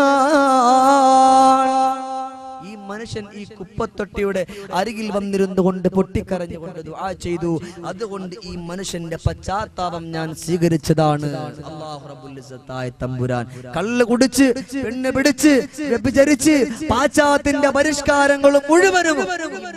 മനുഷ്യൻ ഈ കുപ്പത്തൊട്ടിയുടെ അരികിൽ വന്നിരുന്നു കൊണ്ട് പൊട്ടിക്കരഞ്ഞു പൊട്ടിക്കരഞ്ഞുകൊണ്ട് ദുആ ചെയ്തു. അതുകൊണ്ട് ഈ മനുഷ്യന്റെ പശ്ചാത്താപം ഞാൻ സ്വീകരിച്ചതാണ്. അല്ലാഹു റബ്ബുൽ തമ്പുരാൻ. കള്ള് കുടിച്ച് പെണ്ണ് പിടിച്ച് വ്യഭിചരിച്ച് പാശ്ചാത്യന്റെ പരിഷ്കാരങ്ങളും മുഴുവനും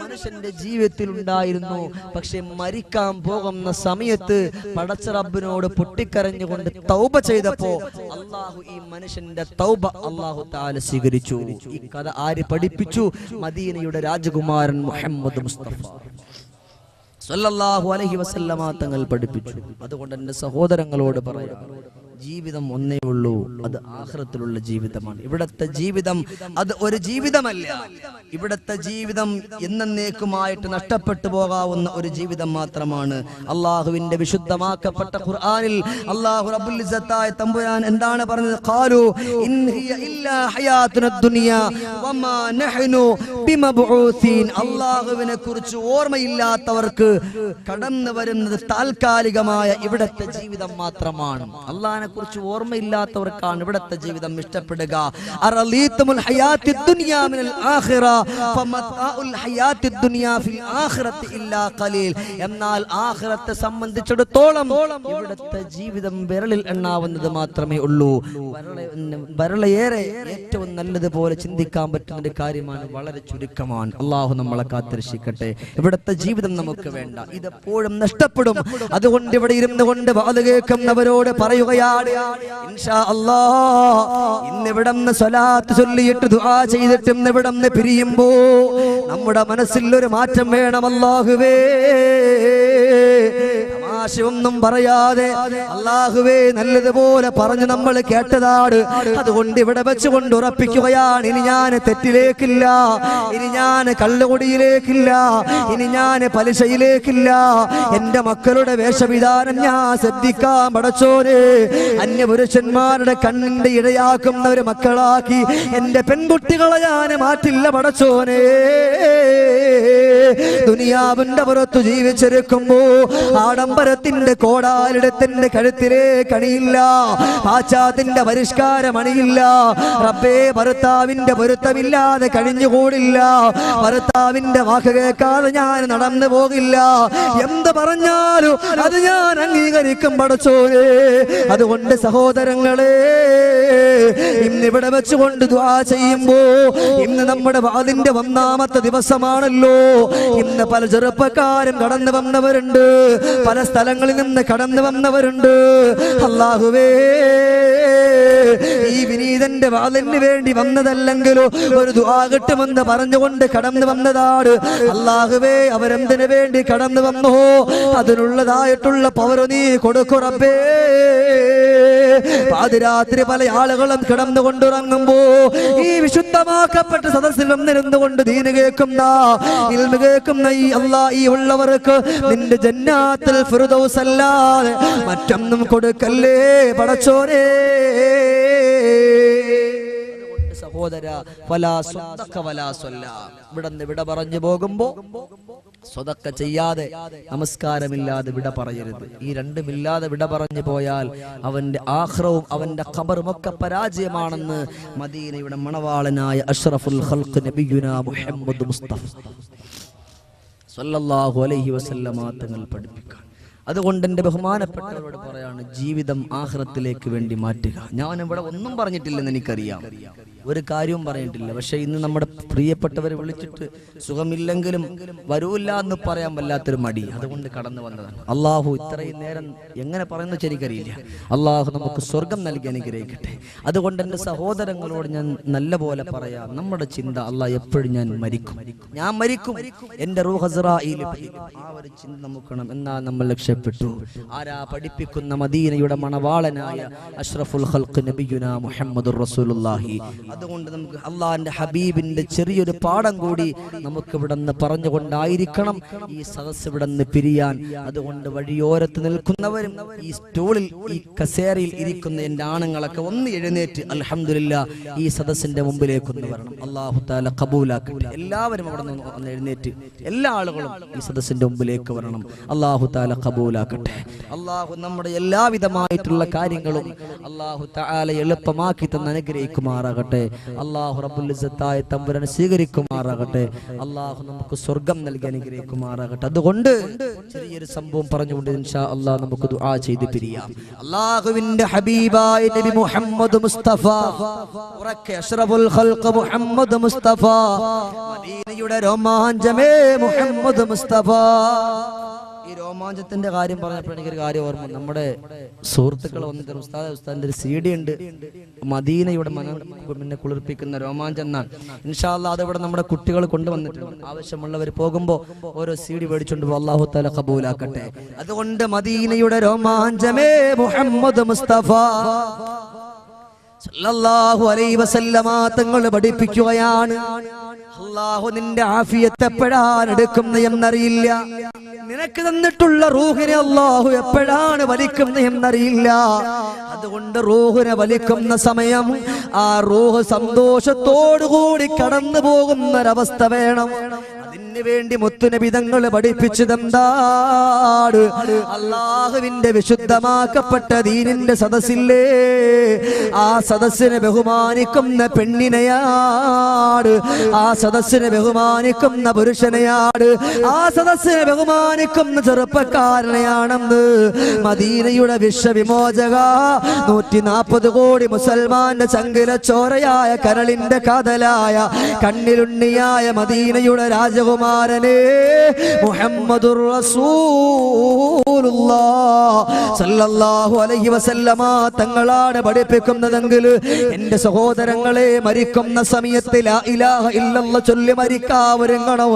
മനുഷ്യന്റെ ജീവിതത്തിൽ ഉണ്ടായിരുന്നു. പക്ഷെ മരിക്കാൻ പോകുന്ന സമയത്ത് പടച്ച റബ്ബിനോട് പൊട്ടിക്കരഞ്ഞുകൊണ്ട് തൗബ ചെയ്തപ്പോ അള്ളാഹു ഈ മനുഷ്യന്റെ തൗബ അള്ളാഹു താല സ്വീകരിച്ചു. ഈ കഥ ആര് പഠിപ്പിച്ചു? മദീനയുടെ രാജകുമാരൻ മുഹമ്മദ് മുസ്തഫ. സല്ലല്ലാഹു അലൈഹി വസല്ലമ തങ്ങൾ പഠിപ്പിച്ചു. അതുകൊണ്ട് എന്റെ സഹോദരങ്ങളോട് പറയാം. ജീവിതം ഒന്നേ ഉള്ളൂ. അത് ആഹ്റത്തിലുള്ള ജീവിതമാണ്. ഇവിടത്തെ ജീവിതം അത് ഒരു ജീവിതമല്ല. ഇവിടത്തെ ജീവിതം എന്നേക്കുമായിട്ട് നഷ്ടപ്പെട്ടു പോകാവുന്ന ഒരു ജീവിതം മാത്രമാണ് അള്ളാഹുവിന്റെ വിശുദ്ധമാക്കപ്പെട്ട ഖുർആനിൽ അള്ളാഹു റബ്ബുൽ ഇസ്സത്തായ തമ്പുരാൻ എന്താണ് പറഞ്ഞത്? ഖാലു ഇൻ ഹിയ വമാ നഹ്നു അള്ളാഹുവിനെ കുറിച്ച് ഓർമ്മയില്ലാത്തവർക്ക് കടന്നു വരുന്നത് താൽക്കാലികമായ ഇവിടത്തെ ജീവിതം മാത്രമാണ്. അള്ളാഹിനെ കുറിച്ച് ഓർമ്മയില്ലാത്തവർക്കാണ് ഇവിടത്തെ ജീവിതം ഇഷ്ടപ്പെടുക. എന്നാൽ ആഹ്റത്തെ സംബന്ധിച്ചിടത്തോളം ഇവിടത്തെ ജീവിതം വിരളിൽ എണ്ണാവുന്നത് മാത്രമേ ഉള്ളൂ. വരളെ- വരളയേറെ ഏറ്റവും നല്ലതുപോലെ ചിന്തിക്കാൻ പറ്റുന്ന ഒരു കാര്യമാണ് വളരെ ചുരുക്കമാണ്. അള്ളാഹു നമ്മളെ കാത്തിരക്ഷിക്കട്ടെ. ഇവിടത്തെ ജീവിതം നമുക്ക് വേണ്ട. ഇതെപ്പോഴും നഷ്ടപ്പെടും. അതുകൊണ്ട് ഇവിടെ ഇരുന്നു കൊണ്ട് വാത് കേൾക്കുന്നവരോട് പറയുകയാ പിരിയുകയാണ് ഇൻഷാ അല്ലാ. ഇന്നിവിടം സ്വലാത്ത് ചൊല്ലിയിട്ട് ദുആ ചെയ്തിട്ട് ഇവിടം പിരിയുമ്പോ നമ്മുടെ മനസ്സിൽ ഒരു മാറ്റം വേണം അല്ലാഹുവേ. തമാശയൊന്നും പറയാതെ അള്ളാഹുവേ നല്ലതുപോലെ പറഞ്ഞു നമ്മൾ കേട്ടതാണ്. അതുകൊണ്ട് ഇവിടെ വെച്ചുകൊണ്ട് ഉറപ്പിക്കുകയാണ്. ഇനി ഞാൻ തെറ്റിലേക്കില്ല. ഇനി ഞാൻ കള്ളുകൊടിയിലേക്കില്ല. ഇനി ഞാൻ പലിശയിലേക്കില്ല. എന്റെ മക്കളുടെ വേഷവിധാനം ഞാൻ ശ്രദ്ധിക്കാൻ പടച്ചോര് അന്യപുരുഷന്മാരുടെ കണ്ണിന്റെ ഇടയാക്കുന്നവര് മക്കളാക്കി എന്റെ പെൺകുട്ടികളെ ഞാൻ മാറ്റില്ല പടച്ചോനെ. ദുനിയാവിന്റെ പുറത്തു ജീവിച്ചിരിക്കുമ്പോ ആഡംബരത്തിന്റെ കോടാലിടത്തിന്റെ കഴുത്തിലെ കണിയില്ല. പാശ്ചാത്തിന്റെ പരിഷ്കാരം അണിയില്ല റബ്ബേ ഭർത്താവിന്റെ പൊരുത്തമില്ലാതെ കഴിഞ്ഞുകൂടില്ല. ഭർത്താവിന്റെ വാക്ക് കേൾക്കാതെ ഞാൻ നടന്നു പോകില്ല. എന്ത് പറഞ്ഞാലും അത് ഞാൻ അംഗീകരിക്കും പടച്ചോരെ അതുകൊണ്ട് സഹോദരങ്ങളെ ഇന്നിവിടെ വെച്ചുകൊണ്ട് ദ്വാ ചെയ്യുമ്പോ ഇന്ന് നമ്മുടെ വാതിന്റെ ഒന്നാമത്തെ ദിവസമാണല്ലോ. ഇന്ന് പല ചെറുപ്പക്കാരും കടന്നു വന്നവരുണ്ട്. പല സ്ഥലങ്ങളിൽ നിന്ന് കടന്നു വന്നവരുണ്ട്. അള്ളാഹുവേ ഈ വിനീതന്റെ വാതിന് വേണ്ടി വന്നതല്ലെങ്കിലോ ഒരു ദുആ കിട്ടുമെന്ന് പറഞ്ഞുകൊണ്ട് കടന്നു വന്നതാണ്. അള്ളാഹുവേ അവരെന്തിനു വേണ്ടി കടന്നു വന്നോ? അതിനുള്ളതായിട്ടുള്ള പവർ നീ കൊടുക്കുറപ്പേ പാതിരാത്രി പല ആളുകളും കിടന്നു കിടന്നുകൊണ്ടിറങ്ങുമ്പോ ഈ വിശുദ്ധമാക്കപ്പെട്ട സദസ്സിൽ നിന്നിരുന്നുകൊണ്ട് ദീന് കേൾക്കുന്ന കേൾക്കുന്ന ഈ അല്ലാ ഈ ഉള്ളവർക്ക് നിന്റെ ജന്നാത്തിൽ ഫിറുദൗസ് അല്ലാതെ മറ്റൊന്നും കൊടുക്കല്ലേ പടച്ചോരേ സഹോദര ഇവിടുന്ന് വിട പറഞ്ഞു പോകുമ്പോ സ്വതക്ക ചെയ്യാതെ നമസ്കാരമില്ലാതെ വിട പറയരുത്. ഈ രണ്ടുമില്ലാതെ വിട പറഞ്ഞു പോയാൽ അവന്റെ ആഹ്റവും അവന്റെ ഖബറും ഒക്കെ പരാജയമാണെന്ന് മദീനയുടെ മണവാളനായ അഷ്റഫുൽ ഖൽഖ് നബിയുന മുഹമ്മദ് മുസ്തഫ. സല്ലല്ലാഹു അലൈഹി വസല്ലമ തങ്ങൾ പഠിപ്പിക്കാൻ. അതുകൊണ്ട് എന്റെ ബഹുമാനപ്പെട്ടവരോട് പറയാണ് ജീവിതം ആഹ്റത്തിലേക്ക് വേണ്ടി മാറ്റുക. ഞാൻ ഇവിടെ ഒന്നും പറഞ്ഞിട്ടില്ലെന്ന് എനിക്കറിയാം. ഒരു കാര്യവും പറഞ്ഞിട്ടില്ല പക്ഷെ ഇന്ന് നമ്മുടെ പ്രിയപ്പെട്ടവരെ വിളിച്ചിട്ട് സുഖമില്ലെങ്കിലും വരൂല്ല എന്ന് പറയാൻ വല്ലാത്തൊരു മടി. അതുകൊണ്ട് കടന്നു വന്നതാണ്. അള്ളാഹു ഇത്രയും നേരം എങ്ങനെ പറയുന്നു ശരിക്കറിയില്ല. അള്ളാഹു നമുക്ക് സ്വർഗം നൽകി അനുഗ്രഹിക്കട്ടെ. അതുകൊണ്ട് എന്റെ സഹോദരങ്ങളോട് ഞാൻ നല്ല പോലെ പറയാം. നമ്മുടെ ചിന്ത അള്ളാഹ് എപ്പോഴും ഞാൻ മരിക്കും. ഞാൻ മരിക്കും. എന്റെ ആ ഒരു ചിന്ത നമുക്കണം എന്നാ നമ്മൾ രക്ഷപ്പെട്ടു. ആരാ പഠിപ്പിക്കുന്ന മദീനയുടെ മണവാളനായ അഷ്റഫുൽ നബിയുന മുഹമ്മദ് റസൂലുള്ളാഹി. അതുകൊണ്ട് നമുക്ക് അള്ളാഹിന്റെ ഹബീബിന്റെ ചെറിയൊരു പാഠം കൂടി നമുക്ക് ഇവിടെ നിന്ന് പറഞ്ഞുകൊണ്ടായിരിക്കണം ഈ സദസ് ഇവിടെ നിന്ന് പിരിയാൻ. അതുകൊണ്ട് വഴിയോരത്ത് നിൽക്കുന്നവരും ഈ സ്റ്റോളിൽ ഈ കസേരയിൽ ഇരിക്കുന്ന എന്റെ ആണുങ്ങളൊക്കെ ഒന്ന് എഴുന്നേറ്റ് അലഹമില്ല ഈ സദസ്സിന്റെ മുമ്പിലേക്ക് ഒന്ന് വരണം. അള്ളാഹു താല കബൂലാക്കട്ടെ. എല്ലാവരും അവിടെ നിന്ന് ഒന്ന് എഴുന്നേറ്റ് എല്ലാ ആളുകളും ഈ സദസ്സിന്റെ മുമ്പിലേക്ക് വരണം. അള്ളാഹു താല കബൂലാക്കട്ടെ. അള്ളാഹു നമ്മുടെ എല്ലാവിധമായിട്ടുള്ള കാര്യങ്ങളും അള്ളാഹു താല എളുപ്പമാക്കി തന്ന് അനുഗ്രഹിക്കുമാറാകട്ടെ. അള്ളാഹു റബ്ബുൽ തമ്പുരൻ സ്വീകരിക്കുമാറാകട്ടെ. അള്ളാഹു നമുക്ക് സ്വർഗം നൽകി അനുഗ്രഹിക്കുമാറാകട്ടെ. അതുകൊണ്ട് ചെറിയൊരു സംഭവം പറഞ്ഞുകൊണ്ട് ഇൻഷാ അള്ളാഹ് നമുക്ക് ദുആ ചെയ്ത് പിരിയാം. അള്ളാഹുവിന്റെ ഹബീബായ നബി മുഹമ്മദ് മുസ്തഫ ഉറക്കെ അഷ്റഫുൽ ഖൽഖ മുഹമ്മദ് മുസ്തഫ മദീനയുടെ രോമാഞ്ചമേ മുഹമ്മദ് മുസ്തഫ. ഈ രോമാഞ്ചത്തിന്റെ കാര്യം പറഞ്ഞപ്പോൾ എനിക്കൊരു കാര്യം ഓർമ്മ നമ്മുടെ സുഹൃത്തുക്കൾ വന്നിട്ട് ഉസ്താദ് ഉസ്താദിന്റെ ഒരു സി ഡി ഉണ്ട്. മദീനയുടെ മനം പിന്നെ കുളിർപ്പിക്കുന്ന രോമാഞ്ചം എന്നാണ്. ഇൻഷാല്ല അതവിടെ നമ്മുടെ കുട്ടികൾ കൊണ്ടുവന്നിട്ടുണ്ട്. ആവശ്യമുള്ളവർ പോകുമ്പോൾ ഓരോ സി ഡി മേടിച്ചുകൊണ്ട് അള്ളാഹു തല കബൂലാക്കട്ടെ. അതുകൊണ്ട് മദീനയുടെ രോമാഞ്ചമേ മുഹമ്മദ് മുസ്തഫ. തങ്ങൾ പഠിപ്പിക്കുകയാണ്. അള്ളാഹു നിന്റെ ആഫിയത്ത് എപ്പോഴാണ് എടുക്കുന്ന എന്നറിയില്ല. നിനക്ക് തന്നിട്ടുള്ള റൂഹിനെ അള്ളാഹു എപ്പോഴാണ് വലിക്കുന്നത് എന്നറിയില്ല. അതുകൊണ്ട് റൂഹിനെ വലിക്കുന്ന സമയം ആ റൂഹ് സന്തോഷത്തോടുകൂടി കടന്നു പോകുന്നൊരവസ്ഥ വേണം. അതിന് വേണ്ടി മുത്തുനബിതങ്ങൾ പഠിപ്പിച്ചതെന്താണ് അള്ളാഹുവിന്റെ വിശുദ്ധമാക്കപ്പെട്ട ദീനിന്റെ സദസ്സില്ലേ? ആ സദസ്സിനെ ബഹുമാനിക്കുന്ന പെണ്ണിനെയാണ് ആ സദസ്സിനെ ബഹുമാനിക്കുന്ന പുരുഷനെയാണ് ആ സദസ്സിനെ ബഹുമാനിക്കുന്ന ചെറുപ്പക്കാരനെയാണെന്ന് മദീനയുടെ വിശ്വവിമോചക നൂറ്റി നാൽപ്പത് കോടി മുസൽമാന്റെ ചങ്കില ചോരയായ കരളിന്റെ കാതലായ കണ്ണിലുണ്ണിയായ മദീനയുടെ രാജകുമാരനെ മുഹമ്മദുർ സല്ലല്ലാഹു അലൈഹി വസല്ലമ തങ്ങളാണ് പഠിപ്പിക്കുന്നതെങ്കിൽ എന്റെ സഹോദരങ്ങളെ മരിക്കുന്ന സമയത്ത് ലാ ഇലാഹ ചൊല്ലി മരിക്കാവരുങ്ങണോ?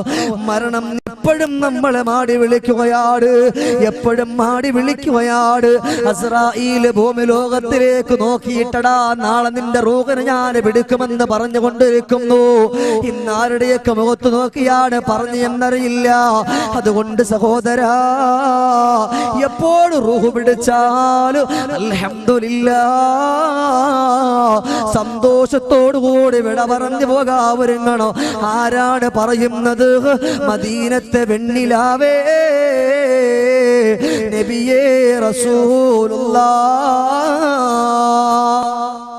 മരണം എപ്പോഴും നമ്മളെ മാടി വിളിക്കുകയാണ്. എപ്പോഴും മാടി വിളിക്കുകയാണ്. അസ്രായിൽ ഭൂമി ലോകത്തിലേക്ക് നോക്കിയിട്ടടാ നാളെ നിന്റെ റൂഹന് ഞാൻ പിടിക്കുമെന്ന് പറഞ്ഞുകൊണ്ടിരിക്കുന്നു. ഇന്നാരുടെയൊക്കെ മുഖത്ത് നോക്കിയാണ് പറഞ്ഞു എന്നറിയില്ല. അതുകൊണ്ട് സഹോദര എപ്പോഴും റൂഹ് പിടിച്ചാലും അൽഹംദുലില്ലാ സന്തോഷത്തോടു കൂടി വിട പറഞ്ഞു പോകാവരുങ്ങണോ? ആരാണ് പറയുന്നത്? മദീനത്തെ വെണ്ണിലാവേ നബിയേ റസൂലുള്ള.